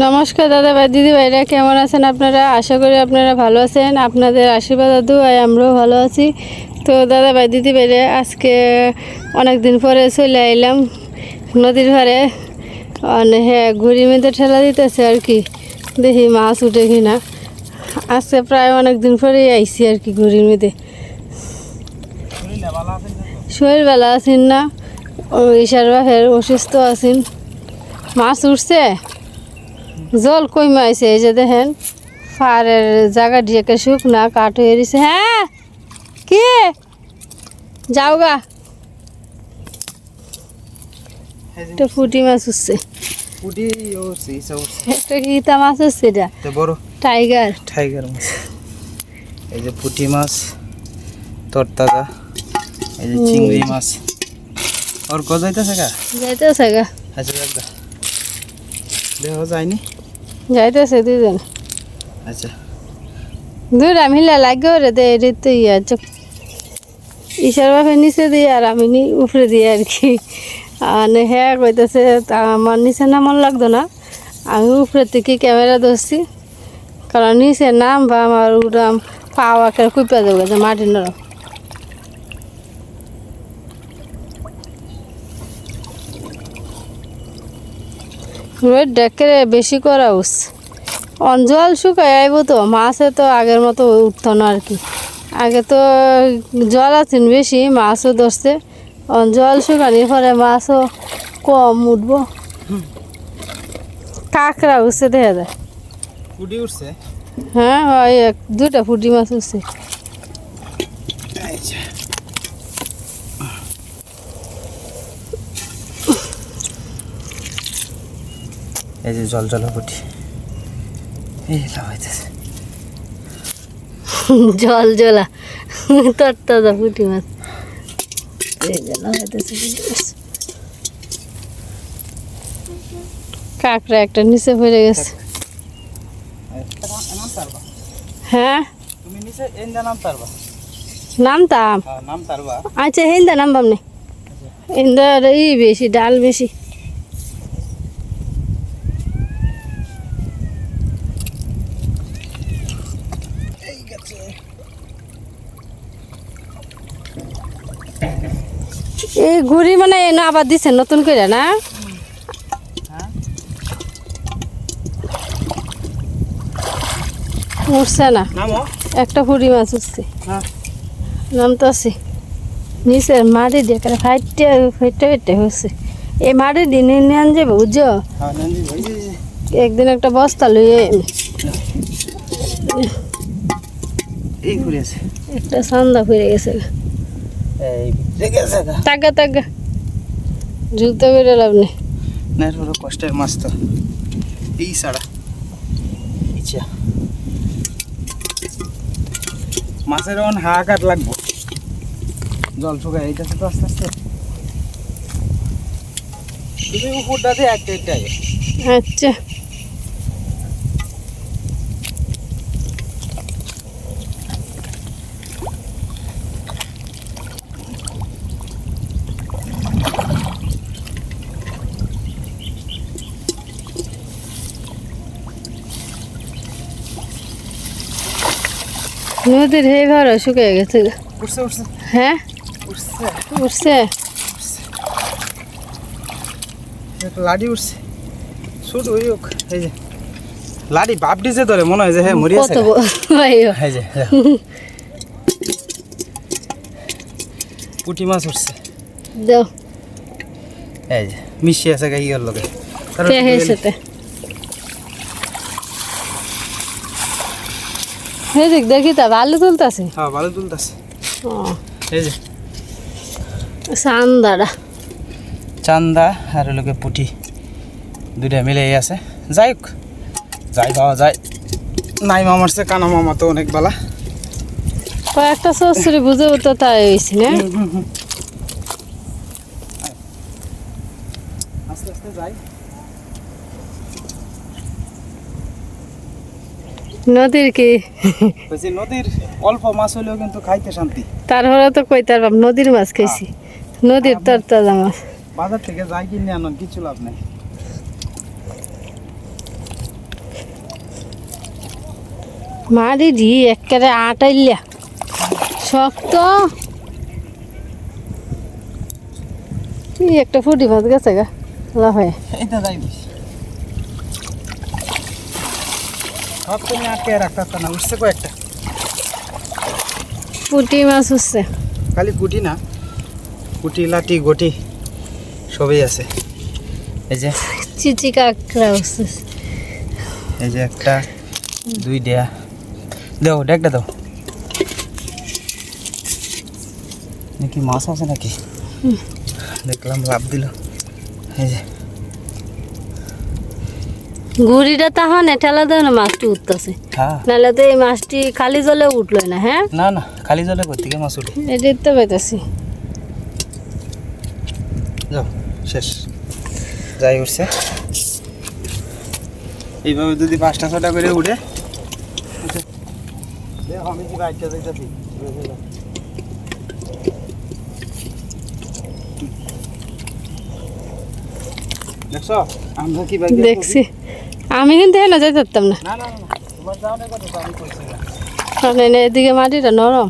নমস্কার দাদা ভাই দিদি ভাইরা, কেমন আছেন আপনারা? আশা করি আপনারা ভালো আছেন। আপনাদের আশীর্বাদ দুয়ায় আমরাও ভালো আছি। তো দাদা ভাই দিদি ভাইরা, আজকে অনেক দিন পরে চলে আইলাম নদীর ধারে। হ্যাঁ ঘুরি মেতে ঠেলা দিতেছে আর কি। দেখি মাছ উঠে কিনা। আজকে প্রায় অনেক দিন পরেই আইছি আর কি ঘুরির মেতে শরীর বেলা আছেন না? ও, ঈশার বাপের অসুস্থ আছেন। মাছ উঠছে? জল কমে আইছে এই যে দেখেন ফারের জায়গা ডিয়েকে শুকনা কাঠ হয়ে রয়েছে হ্যাঁ কি? যাও গা। একটা ফুটি মাছ উঠছে। একটা গীতা মাছ উঠছে এটা। বড় টাইগার। টাইগার মাছ। এই যে পুঁটি মাছ তরতাজা এই যে চিংড়ি মাছ। ওর গজাইতেছে গা? যাইতেছে গা। আচ্ছা দেখ যায়নি। যাইতেছে দুজন আচ্ছা। দুটা মিলে লাগে রে দে এর তো ইয়া চোখ ঈশার বাপের নিচে দিয়ে আর আমি নি- উপরে দিয়ে আর কি। আর হ্যাঁ কইতেছে তা আমার নিচে নামন লাগতো না। আমি উপরে থেকে ক্যামেরা ধরছি। কারণ নিচে নাম বা আমার উড়াম পাওয়া কুপা দেবো যে মাটির নরম। রোদ ডেকে বেশি করা উচিত অঞ্জল শুকায় আইব তো মাছে তো আগের মতো উঠতো না আর কি। আগে তো জল আছেন বেশি মাছও ধরছে। জল শুকানির পরে মাছও কম উঠবো। কাঁকড়া উঠছে দেখা যায়। পুটি উঠছে? হ্যাঁ ওই এক দুটা ফুটি মাছ উঠছে। এই যে জল জল পুটি এই লাগাইতেছে জল জলা। তোর তাজা ফুটি মাছ। এই যে লাগাইতেছে কাঁকড়া একটা নিচে পড়ে গেছে। হ্যাঁ? তুমি নিচে নাম নামতাম। হ্যাঁ আচ্ছা হিন্দা নামবাম নে হিন্দা ই বেশি ডাল বেশি। ঘুড়ি মানে আবার দিছে নতুন করে না? হ্যাঁ উঠছে না একটা ফুড়ি মাছ উঠছে হ্যাঁ। নামতে আছে। নিচে মাটি দিয়ে করে ফাইটে ফাইটে ফাইটে হচ্ছে। এই মাটি দিয়ে নিয়ে আন যাবে বুঝছ? হ্যাঁ একদিন একটা বস্তা ঘুরে আছে। একটা সান্দা ফিরে গেছে। এই দেখে আছে তাগা তাগা জুতো বেরো লাভ নেই না হলো কষ্টের মাছ তো। এই ইচ্ছা মাছের এখন হাহাকার লাগবো। জল শুকায় এইটাছে তো আস্তে আস্তে। শুধু উপরটা একটা একটা। আচ্ছা। নদীর হে ঘর শুকিয়ে গেছে। হ্যাঁ? উঠছে লাডি উঠছে শুট ওই এই যে। লাডি বাপ দিছে ধরে মনে হয় যে হ্যাঁ মরি আছে কত এই যে। পুঁটি মাছ উঠছে দাও। এই যে মিশি আছে গা ইয়ের লগে। তার হেসেতে দেখ দেখি তা ভালো তুলতাছে। হ্যাঁ ভালো তুলতেছে। ও এই যে। সান্দাটা চান্দা আর লোকে পুঁটি। দুইটা মিলে আছে। যাই হোক যাই পাওয়া যায়। নাই মামার সে কানা মামা তো অনেক বেলা। কয়েকটা শ্বশুরি বুঝে তো তাই হয়েছি না? আস্তে আস্তে যাই। নদীর কি কইছি নদীর অল্প মাছ হলেও কিন্তু খাইতে শান্তি। তারপরে তো কই তার বাপ নদীর মাছ খাইছি। নদীর তরতাজা মাছ। বাজার থেকে যাই কিনে আনন কিছু লাভ নাই। মারি দি একেবারে আটাইলা শক্ত। একটা ফুটি ভাত গেছে গা লাভ হয় এটা যাইবি। সব তুমি আটকে রাখতে না উঠছে কয়েকটা। পুটি মাছ উঠছে। খালি কুটি না কুটি লাটি গটি সবই আছে। এই যে চিচি কাঁকড়া উঠছে। এই যে একটা দুই দেয়া। দাও ডেকটা দাও। নাকি মাছ আছে নাকি? দেখলাম লাভ দিল। এই যে ঘুড়িটা তখন ঠেলা দেয় না মাছটি উঠতেছে। হ্যাঁ। নাহলে তো এই মাছটি খালি জলে উঠল না হ্যাঁ? না না খালি জলে কোথেকে মাছ উঠে এটাই তো পাইতেছি। যাও শেষ। যাই উঠছে। এইভাবে যদি পাঁচটা ছটা করে উঠে আমি কি বাইকটা যাইতেছি দেখছ? আমরা কি দেখছি। আমি কিন্তু হেলে যাই পারতাম না না না না না, তোমার যাও না কথা তো আমি কইছি না। কারণ এনে এদিকে মাটিটা নরম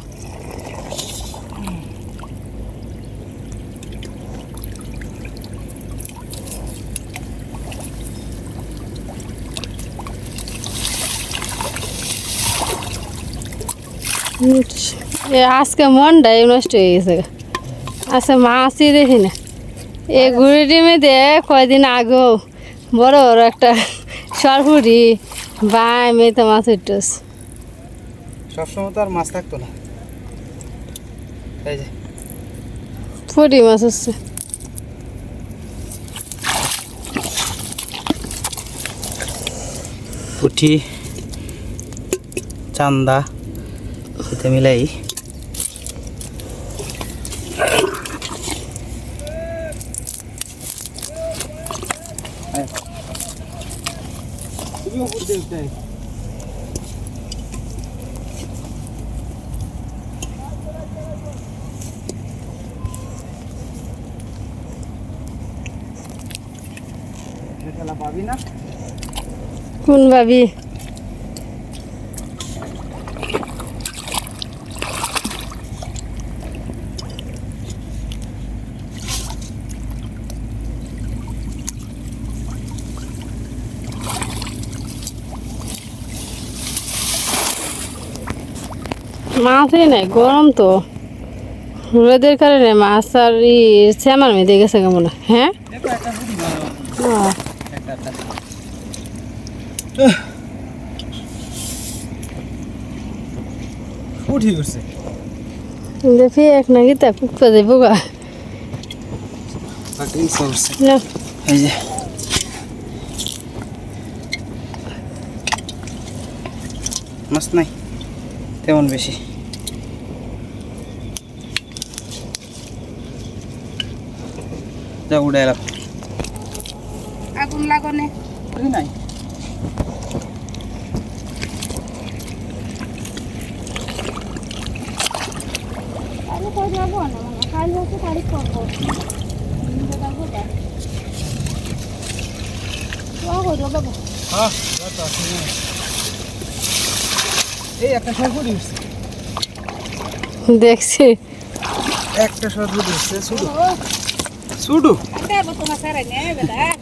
এ আজকে মনটাই নষ্ট হয়ে গেছে গা। আচ্ছা মাছই দেখি না এই ঘুড়ি ডিমে দে কয়দিন আগেও বড় বড় একটা সরপুরি। বাই মেয়ে মাছ উঠতেছে। সবসময় তো আর মাছ থাকতো না। এই যে। ফুটি মাছ হচ্ছে পুঠি চান্দা সাথে মিলাই পাবি না কোন ভাবি মাছই নাই গরম তো রোদের কারণে মাছ আর ই শ্যামার মেয়ে গেছে কেমন হ্যাঁ দেখো একটা পুঁটি ভালো আহ, একটা একটা পুঠি করছে দেখি এক নাকি তা কুকপা দেবো গা। এই যে। মাছ নাই তেমন বেশি। যা উড়ে এলাম। আগুন লাগনে। নাই? যাব না মানে কাল হচ্ছে তারিখ করব। হ্যাঁ এই একটা সরপুরি উঠছে দেখছি। একটা সরপুরি উঠছে শুধু শুধু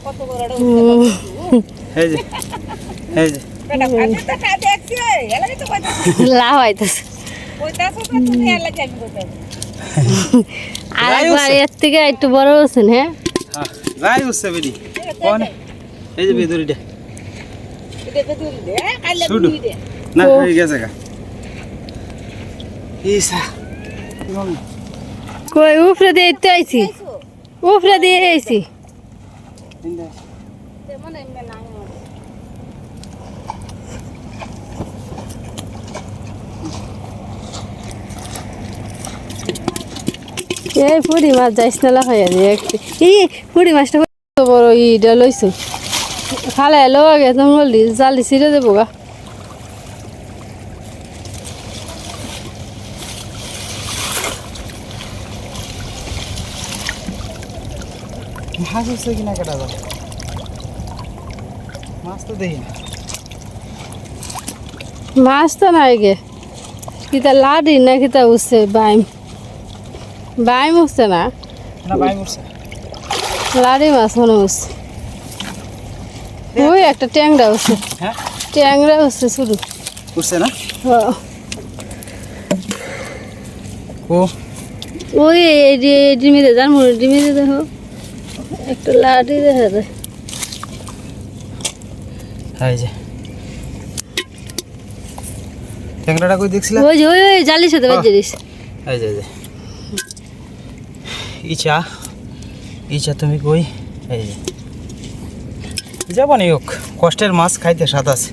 কত বড় এই যে। আর একবার এর থেকে একটু বড় হচ্ছেন হ্যাঁ? রাই বেরি কোন? এই যে বেদুরিটা এটা তো দূর দে। কাল শুধু। দুই দে না হয়ে গেছে গা। ইসা। কই উপরে দিয়ে আইছি। উপরে দিয়ে আইছি তেমন এমনি নাই আমার এই পুরি মাছ যাইস না লাফাই আছে একটু। ই পুরি মাছটা বড় ইটা লইছো? খালে এলো আগে তুমি বললি জালি ছিঁড়ে দেবো গা। মাছ হচ্ছে কিনা কাটা যাবে মাছ তো দেখি না। মাছ তো নাই গে। কিতা লাডি না কিতা উঠছে বাইম? বাইম উঠছে না? মরছে। লাডি মাছ মনে উঠছে ওই একটা ট্যাংরা উঠছে হ্যাঁ? ট্যাংরা উঠছে শুধু। উঠছে না? ও, ও। ওই এই ডিমিতে যার মনে ডিমিতে দেখো। একটা লাডি দেখা যায়। যে। ট্যাংরাটা কই দেখছিলা? ওই যে ওই জালির সাথে বাজে দিস এই যে। ইচ্ছা ইচ্ছা তুমি কই? এই যে। যাবনি হোক কষ্টের মাছ খাইতে স্বাদ আছে।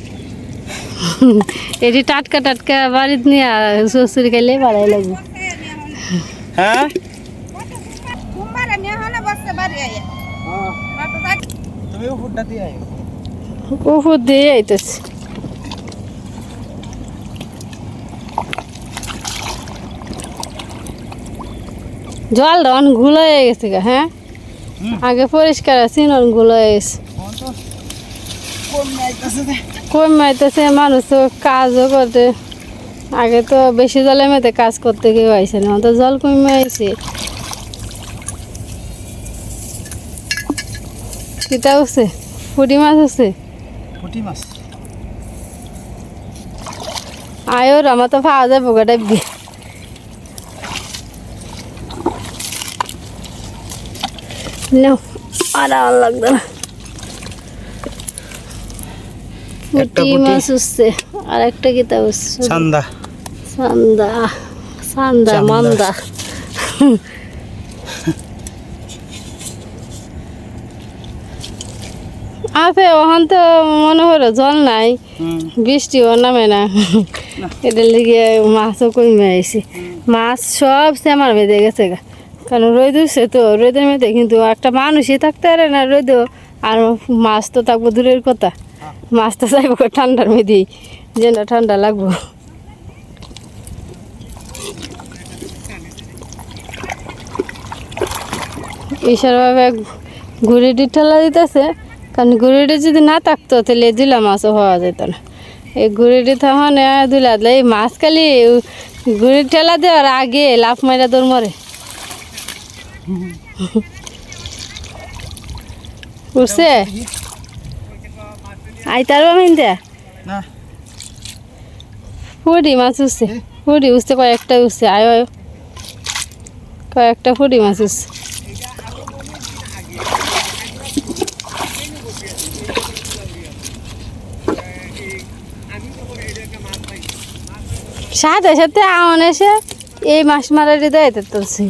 এটি টাটকা টাটকা বাড়িতে নিয়ে শ্বশুরি খাইলে বাড়াই লাগবে। হ্যাঁ? তুমিও ফুটটা দিয়ে উপর দিয়ে আইতেছে। জলটা অনেকগুলো হয়ে গেছে গা, হ্যাঁ? আগে পরিষ্কার আছে অনেকগুলো হয়ে গেছে। কমে আইতেছে মানুষ তো কাজও করতে আগে তো বেশি জলে মেতে কাজ করতে কেউ আইসে না তো জল কমে আইছে। কিতা উঠছে পুটি মাছ উঠছে পুঁটি মাছ। আয়োর আমার তো পাওয়া যায় ডাবি নাও আর আর লাগবে না। একটা পুটি মাছ উঠছে আর একটা কিতা উঠছে? চান্দা সান্দা সান্দা চান্দা। মান্দা। আছে ওখান তো মনে হলো জল নাই হুম। বৃষ্টিও নামে না। এটা লিগে মাছও কমে আইছে। মাছ সব সেমার বেঁধে গেছে গা। কারণ রোদ উঠছে তো, রোদের মেয়েতে কিন্তু একটা মানুষই থাকতে পারে না রোদ আর মাছ তো থাকব দূরের কথা। মাছ তো চাইব ঠান্ডার মেয়েদেই যেন ঠান্ডা লাগবো। ঈশ্বরভাবে ঘুড়িটি ঠেলা দিতেছে, কারণ ঘুড়িটি যদি না থাকতো, তাহলে দিলা মাছও হওয়া যেত না। এই ঘুড়িটি তখন দিলে এই মাছ খালি ঘুড়ি ঠেলা দেওয়ার আগে লাফ মাইরা দৌড় মরে। উঠছে আইতার মিনতে? না। ফুটি মাছ উঠছে ফুটি উঠছে কয়েকটা উঠছে আয় আয়। কয়েকটা ফুটি মাছ উঠছে সাথে সাথে আমন এসে। এই মাছ মারাটি দেয়তে তুলছি।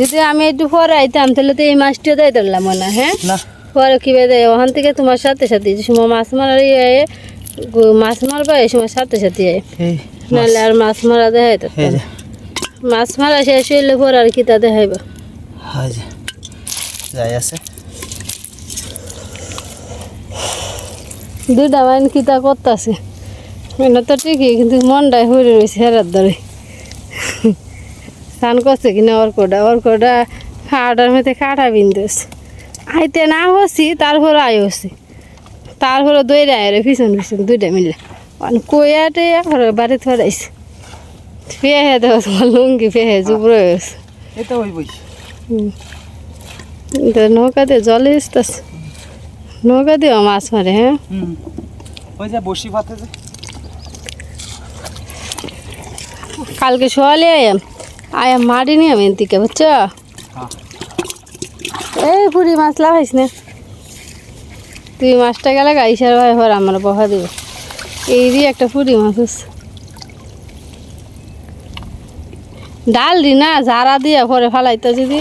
যদি আমি একটু পরে আইতাম তাহলে তো এই মাছটিও দেয় না হ্যাঁ না। পরে কী দেয়? ওখান থেকে তোমার সাথে সাথে যে সময় মাছ মারার ইয়ে মাছ মারবা এই সময় সাথে সাথে আয়। নাহলে আর মাছ মারা দেখাই তো মাছ মারা শেষ হইলে পর আর কি তা দেখাইব? এই যে। যাই আছে। দুইটা মাইন কিতা করতেছে? এটা তো ঠিকই কিন্তু মনটাই হয়ে রয়েছে হেরার ধরে। স্নান করছে কিনা অর্কটা অর্কটা খাটার মধ্যে কাটা বিন্দুস আইতে না হচ্ছি তারপর আই হচ্ছি তারপরে দইরা আয় রে পিছন পিছন দুইটা মিলে মানে কইয়াটে আর বাড়ি থরাইছে। পেহে দেওয়া তোমার লুঙ্গি পেহে তো ওই নৌকাতে জলে আসতেছে নৌকা দিও মাছ মারে হ্যাঁ? ওই যে বসি পাতে কালকে সকালে আয়াম আয়াম মারি নি আমি এদিকে বুঝছ? হ্যাঁ। এই পুরি মাছ লাগাইস না। তুই মাছটা গেলে গাইসার ভাই হর আমার বহা দিব। এই দিয়ে একটা পুরি মাছ আছে ডাল দি না ঝাড়া দিয়া পরে ফালাইতে যদি।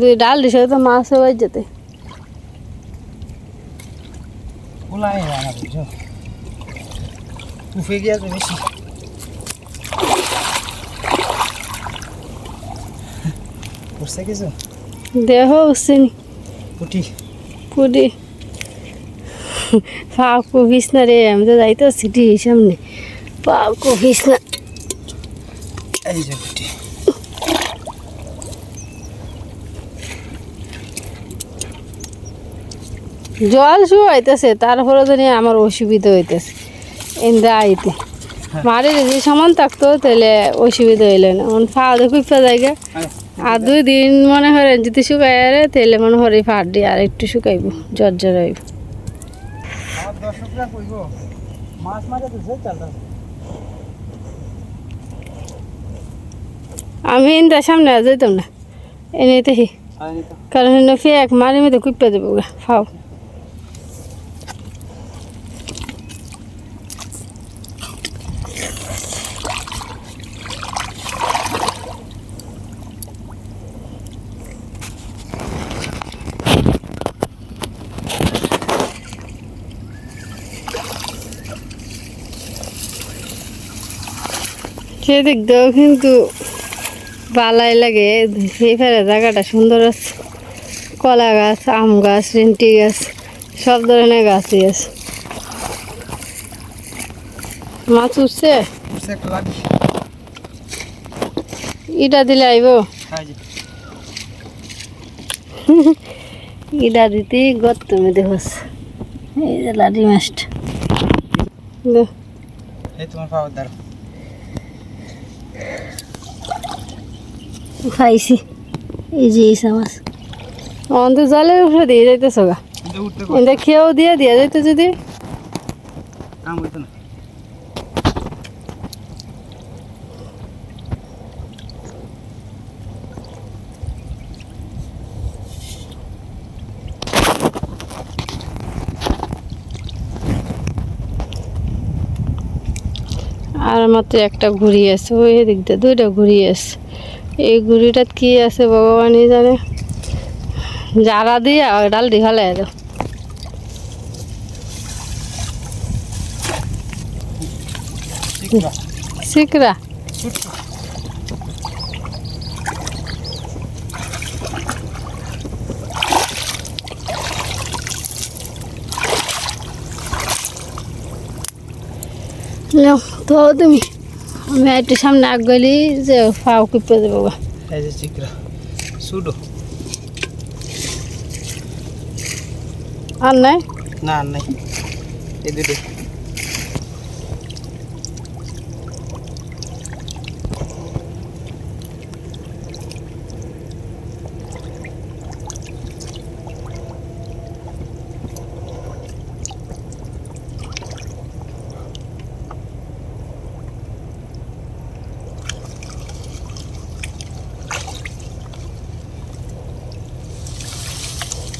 তুই ডাল দিস তো মাছ হয়ে যেতে। উফে গিয়েছে বেশি কিছু দেহ উঠছেনি পুটি। পাও কফিস না রে আমি তো যাইতে সিটি সামনে। পাও কফিস না। এই যে পুটি। জল শুয়াইতেছে তারপরে জানি আমার অসুবিধা হইতেছে। এন্দা আইতে। মারি যদি সমান থাকতো তাহলে অসুবিধা হইলে না। ফা দিয়ে কুইপা জায়গা। আর দুই দিন মনে হয় যদি শুকাই আরে তাহলে মনে হয় ফাট দিয়ে আর একটু শুকাইব জ্বর জ্বর হইব। আমি ইন্দার সামনে আর যেতাম না। আইনি তো। কারণ ফেক মারি মধ্যে কুইপা দেবো গা ফাও। সেদিক দিয়েও কিন্তু বালাই লাগে। সেই ফেরে জায়গাটা সুন্দর আছে। কলা গাছ আম গাছ রেন্টি গাছ সব ধরনের গাছই আছে। মাছ উঠছে? ইটা দিলে আইব? ইটা দিতেই গত তুমি দেখোস এই যে লাডি মাছটা। তোমার পাওয়ার দ্বারা খাইছি। এই যে ইসা মাছ অন্ত জলের উপরে দিয়ে যাইতেছ গা? এটা খেয়েও দিয়ে দিয়া যাইতে যদি? কাম হইতো না। আর মাত্র একটা ঘুড়ি আছে ওই দিক দিয়ে দুইটা ঘুড়ি আছে। এই ঘুড়িটাত কি আছে ভগবানই জানে যারা দিয়ে ডাল দি ফেলাই দাও শিখবা শিকরা নাও, তো তুমি আমি একটু সামনে আগ গেলি যে ফাও কিপে দেবো এই যে চিকরা। সুডো। আর নাই? না আর নাই। এই দুটো।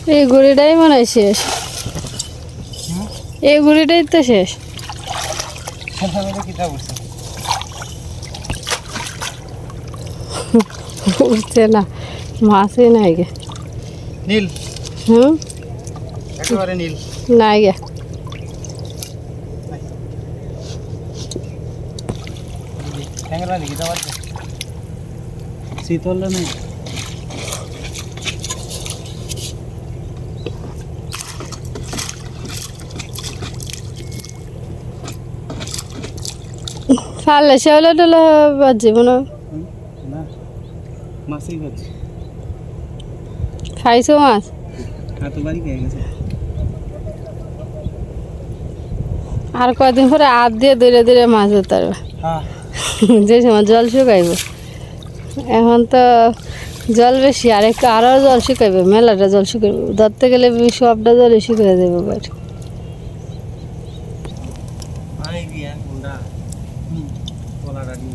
এই ঘুড়িটাই মনে হয় শেষ এই ঘুড়িটাই তো শেষ উঠছে না মাছই নাই গে নীল হুম একেবারে নীল নাই গে শীতল নাই ফালে শেওলা টেলা বাজছে মনে হয়। মাছই খাইছো মাছ? বাড়ি গেছে। আর কয়দিন পরে হাত দিয়ে দূরে দূরে মাছ ধরতে পারবে হ্যাঁ। যে সময় জল শুকাইব। এখন তো জল বেশি আর একটু আরও জল শুকাইবে মেলাটা জল শুকাইবে। ধরতে গেলে সবটা জলে শুকিয়ে দেবে বাড়ি আই দিয়া গুন্ডা হুম কলা রাখি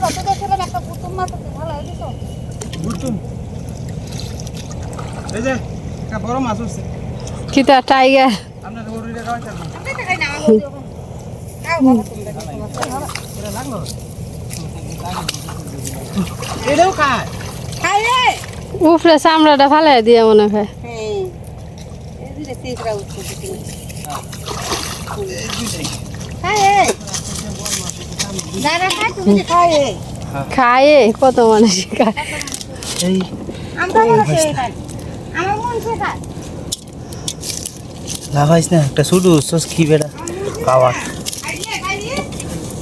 আর অত দেখছিলাম একটা পুতুম মাছ আছে ভালো হয়েছে তো? বুঝতুম এই যে একটা বড় মাছ উঠছে। কিতা টাইগার? আপনার ওরিটা খাওয়া চাল আমি তো খাই না আমার খাও বাবা তুমি এটা লাগল? এটাও খায় খাই রে। উপরে চামড়াটা ফালাই দিয়ে মনে হয়। হ্যাঁ এই তিসরা উঠছে দিকে খাই রে দাদা খাই তুমি যে খাই রে খায়ে কত মানুষ খায়? মনে মন লাগাইস না একটা শুধু সস কি বেড়া খাওয়া আইয়ে আইয়ে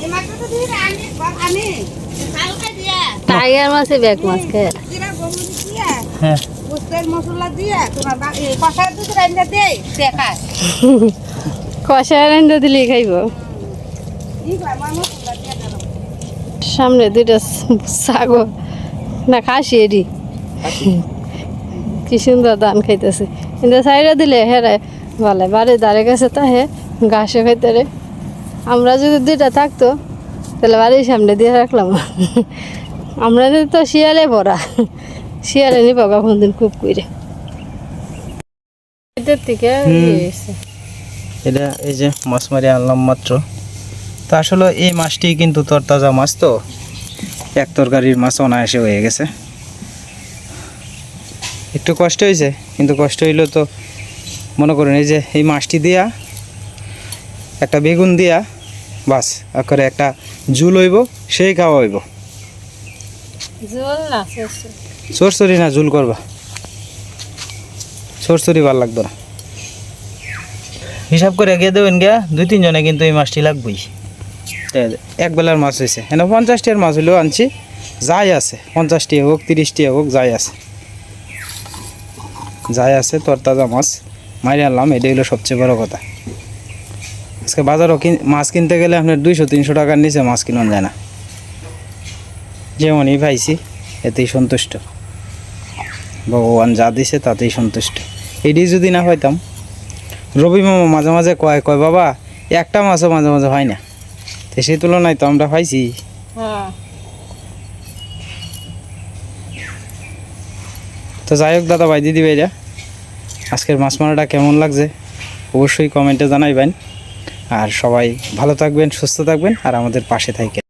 এই মাছটা তো দিয়ে আমি আমি কালকে দিয়া টাইগার মাছে ব্যাগ মাছ খায় হ্যাঁ। মশলা দিয়া তোমার বা- দুধ রান্না দেই সে খায়। কষায় রান্না দিলেই খাইব ই কয় আমার মশলা দিয়া দাও সামনে দুইটা ছাগল। না খাসি এরি কি সুন্দর ধান খাইতেছে। কিন্তু সাইডে দিলে হেরে ভালো বাড়ি দাঁড়ে গেছে তা হে ঘাসে খাইতে রে আমরা যদি দুইটা থাকতো তাহলে বাড়ির সামনে দিয়ে রাখলাম। আমরা যদি তো শিয়ালে ভরা শিয়ালে নিব কখন দিন খুব কইরে। থেকে এটা এই যে মাছ মারি আনলাম মাত্র। তো আসলে এই মাছটি কিন্তু তরতাজা মাছ তো। এক তরকারির মাছ অনায়াসে হয়ে গেছে। একটু কষ্ট হয়েছে কিন্তু কষ্ট হইলেও তো মনে করেন এই যে এই মাছটি দিয়া একটা বেগুন দিয়া বাস করে একটা ঝুল হইব সেই খাওয়া হইব। জল। সরসরি না ঝুল করবা। সরসরি ভালো লাগবে না। হিসাব করে গিয়ে দেবেন গিয়া দুই তিনজনে কিন্তু এই মাছটি লাগবেই। এক বেলার মাছ হয়েছে এনে পঞ্চাশটির মাছ হলেও আনছি, যাই আছে, পঞ্চাশটি হোক, তিরিশটি হোক, যাই আছে। যাই আছে, তরতাজা মাছ মারি আনলাম, এটাই হলো সবচেয়ে বড় কথা। আজকে বাজারও মাছ কিনতে গেলে আপনার দুইশো, তিনশো টাকার নিচে মাছ কিনুন যায় না। যেমনই পাইছি, এতেই সন্তুষ্ট। ভগবান যা দিছে, তাতেই সন্তুষ্ট। এটি যদি না পাইতাম, রবি মামা মাঝে মাঝে কয় কয়, বাবা, একটা মাছও মাঝে মাঝে হয় না। তো সেই তুলনায় তো আমরা পাইছি। হ্যাঁ। তো যাই হোক দাদা ভাই দিদি ভাইরা আজকের মাছ মারাটা কেমন লাগছে অবশ্যই কমেন্টে জানাইবেন। আর সবাই ভালো থাকবেন সুস্থ থাকবেন আর আমাদের পাশে থাকবেন